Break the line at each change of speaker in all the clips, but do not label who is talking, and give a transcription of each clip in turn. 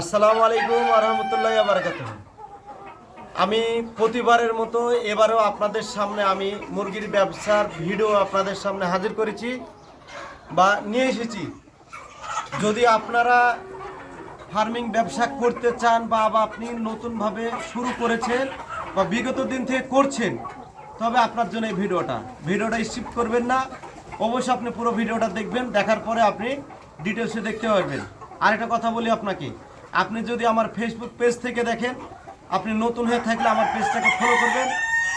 আসসালামু আলাইকুম আরহামতুল্লাহ বারাকাত আমি প্রতিবারের মতো এবারেও আপনাদের সামনে আমি মুরগির ব্যবসার ভিডিও আপনাদের সামনে হাজির করেছি বা নিয়ে এসেছি। যদি আপনারা ফার্মিং ব্যবসা করতে চান বা বা আপনি নতুনভাবে শুরু করেছেন বা বিগত দিন থেকে করছেন, তবে আপনার জন্য এই ভিডিওটা। ভিডিওটা স্কিপ করবেন না, অবশ্যই আপনি পুরো ভিডিওটা দেখবেন, দেখার পরে আপনি ডিটেলসে দেখতে পারবেন। আরেকটা কথা বলি আপনাকে। আপনি যদি আমার ফেসবুক পেজ থেকে দেখেন, আপনি নতুন হয়ে থাকলে আমার পেজটাকে ফলো করবেন।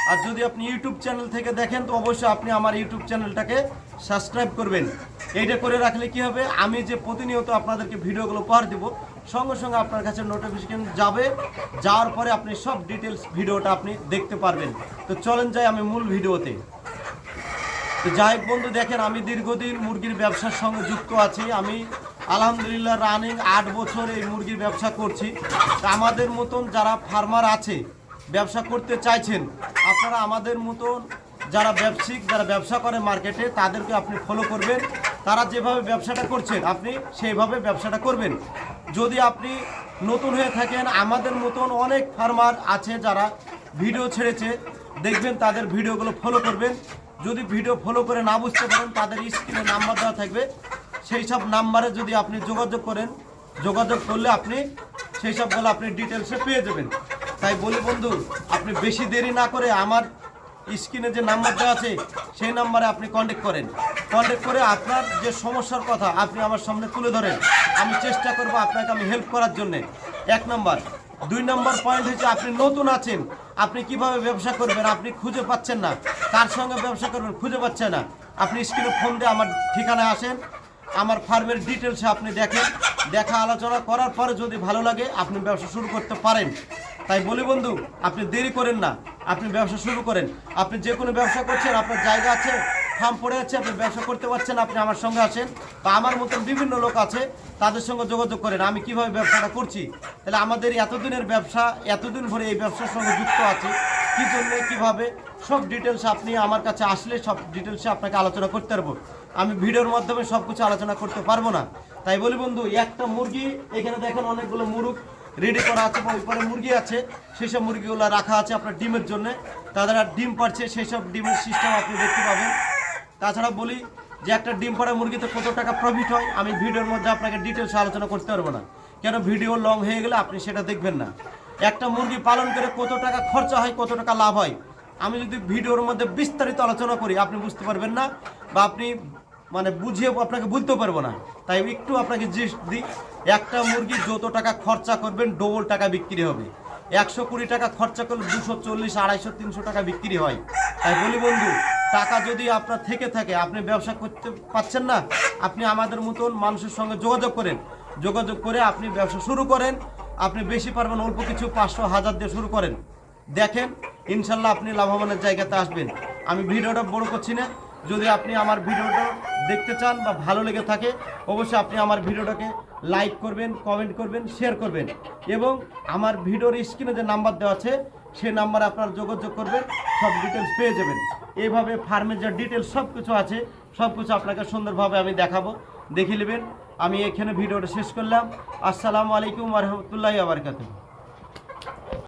আর যদি আপনি ইউটিউব চ্যানেল থেকে দেখেন, তো অবশ্যই আপনি আমার ইউটিউব চ্যানেলটাকে সাবস্ক্রাইব করবেন। এইটা করে রাখলে কি হবে? আমি যে প্রতিনিয়ত আপনাদেরকে ভিডিওগুলো উপহার দেব, সঙ্গে সঙ্গে আপনার কাছে নোটিফিকেশন যাবে। যাওয়ার পরে আপনি সব ডিটেলস ভিডিওটা আপনি দেখতে পারবেন। তো চলেন যাই আমি মূল ভিডিওতে। তো যাই বন্ধু, দেখেন আমি দীর্ঘদিন মুরগির ব্যবসার সঙ্গে যুক্ত আছি। আমি আলহামদুলিল্লাহ রানিং আট বছর এই মুরগির ব্যবসা করছি। আমাদের মতন যারা ফার্মার আছে, ব্যবসা করতে চাইছেন, আপনারা আমাদের মতন যারা ব্যবসায়িক, যারা ব্যবসা করে মার্কেটে তাদেরকে আপনি ফলো করবেন। তারা যেভাবে ব্যবসাটা করছেন, আপনি সেইভাবে ব্যবসাটা করবেন। যদি আপনি নতুন হয়ে থাকেন, আমাদের মতন অনেক ফার্মার আছে যারা ভিডিও ছেড়েছে, দেখবেন তাদের ভিডিওগুলো ফলো করবেন। যদি ভিডিও ফলো করে না বুঝতে পারেন, তাদের স্ক্রিনে নাম্বার দেওয়া থাকবে। সেই সব নাম্বারে যদি আপনি যোগাযোগ করেন, যোগাযোগ করলে আপনি সেই সবগুলো আপনি ডিটেলসে পেয়ে যাবেন। তাই বলি বন্ধু, আপনি বেশি দেরি না করে আমার স্ক্রিনে যে নাম্বারটা আছে, সেই নাম্বারে আপনি কন্ট্যাক্ট করেন। কন্ট্যাক্ট করে আপনার যে সমস্যার কথা আপনি আমার সামনে তুলে ধরেন। আমি চেষ্টা করব আপনাকে আমি হেল্প করার জন্যে। এক নম্বর। দুই নম্বর পয়েন্ট হচ্ছে আপনি নতুন আছেন। আপনি কীভাবে ব্যবসা করবেন আপনি খুঁজে পাচ্ছেন না। কার সঙ্গে ব্যবসা করবেন খুঁজে পাচ্ছেন না। আপনি স্ক্রিনে ফোন দিয়ে আমার ঠিকানায় আসেন। আমার ফার্মের ডিটেলসে আপনি দেখেন। দেখা আলোচনা করার পরে যদি ভালো লাগে, আপনি ব্যবসা শুরু করতে পারেন। তাই বলি বন্ধু, আপনি দেরি করেন না। আপনি ব্যবসা শুরু করেন। আপনি যে কোনো ব্যবসা করছেন, আপনার জায়গা আছে, ফার্ম পড়ে আছে, আপনি ব্যবসা করতে পারছেন, আপনি আমার সঙ্গে আসেন বা আমার মতন বিভিন্ন লোক আছে, তাদের সঙ্গে যোগাযোগ করেন। আমি কীভাবে ব্যবসাটা করছি? তাহলে আমাদের এতদিনের ব্যবসা, এতদিন ধরে এই ব্যবসার সঙ্গে যুক্ত আছে। কী জন্য, কীভাবে? সব ডিটেলস আপনি আমার কাছে আসলে সব ডিটেলসে আপনাকে আলোচনা করতে পারব। আমি ভিডিওর মাধ্যমে সব কিছু আলোচনা করতে পারব না। তাই বলি বন্ধু, একটা মুরগি, এখানে দেখেন অনেকগুলো মুরগ রেডি করা আছে বা ওই মুরগি আছে। সেই সব মুরগিগুলো রাখা আছে আপনার ডিমের জন্য। তাদের আর ডিম পারছে সেই সব ডিমের সিস্টেম আপনি দেখতে পাবেন। তাছাড়া বলি যে একটা ডিম পাড়া মুরগিতে কত টাকা প্রফিট হয়, আমি ভিডিওর মধ্যে আপনাকে ডিটেলস আলোচনা করতে পারব না। কেন? ভিডিও লং হয়ে গেলে আপনি সেটা দেখবেন না। একটা মুরগি পালন করে কত টাকা খরচা হয়, কত টাকা লাভ হয়? আমি যদি ভিডিওর মধ্যে বিস্তারিত আলোচনা করি, আপনি বুঝতে পারবেন না বা আপনি মানে বুঝিয়ে আপনাকে বলতেও পারব না। তাই একটু আপনাকে জিস্ট দিই একটা মুরগি যত টাকা খরচা করবেন, ডবল টাকা বিক্রি হবে। একশো কুড়ি টাকা খরচা করলে দুশো চল্লিশ, আড়াইশো, তিনশো টাকা বিক্রি হয়। তাই বলি বন্ধু, টাকা যদি আপনার থেকে থাকে, আপনি ব্যবসা করতে পাচ্ছেন না, আপনি আমাদের মতন মানুষের সঙ্গে যোগাযোগ করেন। যোগাযোগ করে আপনি ব্যবসা শুরু করেন আপনি বেশি পারবেন, অল্প কিছু পাঁচশো, হাজার দিয়ে শুরু করেন। দেখেন, ইনশাল্লাহ আপনি লাভবানের জায়গাতে আসবেন। আমি ভিডিওটা বড় করছি না। যদি আপনি আমার ভিডিওটা দেখতে চান বা ভালো লেগে থাকে, অবশ্যই আপনি আমার ভিডিওটাকে লাইক করবেন, কমেন্ট করবেন, শেয়ার করবেন। এবং আমার ভিডিওর স্ক্রিনে যে নাম্বার দেওয়া আছে সেই নাম্বারে আপনার যোগাযোগ করবেন, সব ডিটেলস পেয়ে যাবেন। এইভাবে ফার্মের যে ডিটেলস সব কিছু আছে সব কিছু আপনাকে সুন্দরভাবে আমি দেখাবো। দেখে নেবেন আমি এখানে ভিডিওটা শেষ করলাম। আসসালামু আলাইকুম রহমতুল্লাহ আবরকাতুহ